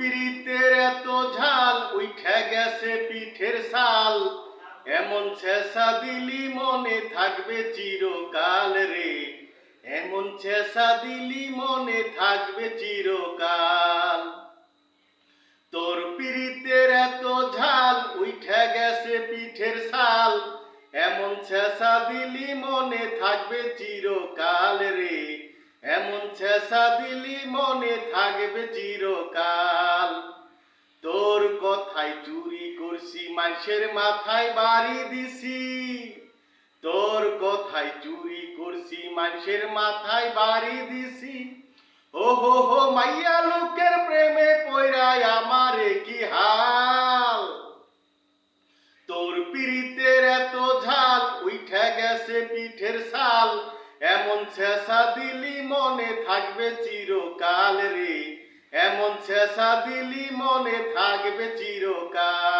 পিরিতের এত ঝাল উঠে গেছে পিঠের সাল। এমন ছেসা দিলি মনে থাকবে চিরকাল রে। এমন ছেসা দিলি মনে থাকবে চিরকাল। তোর পিরিতের এত ঝাল উঠে গেছে পিঠের সাল। এমন ছেসা দিলি মনে থাকবে চিরকাল রে। এমন ছেসা দিলি মনে থাকবে চিরকাল। মানুষের মাথায় বাড়ি দিছি। তোর কথায় চুরি করছি, মানুষের মাথায় বাড়ি দিছি। ও হো হো মাইয়া লোকের প্রেমে পয়রায় আমারে কি হাল? তোর পিরিতের এত ঝাল উঠে গেছে পিঠের সাল। এমন ছেসা দিলি মনে থাকবে চিরকাল রে। এমন ছেসা দিলি মনে থাকবে চিরকাল।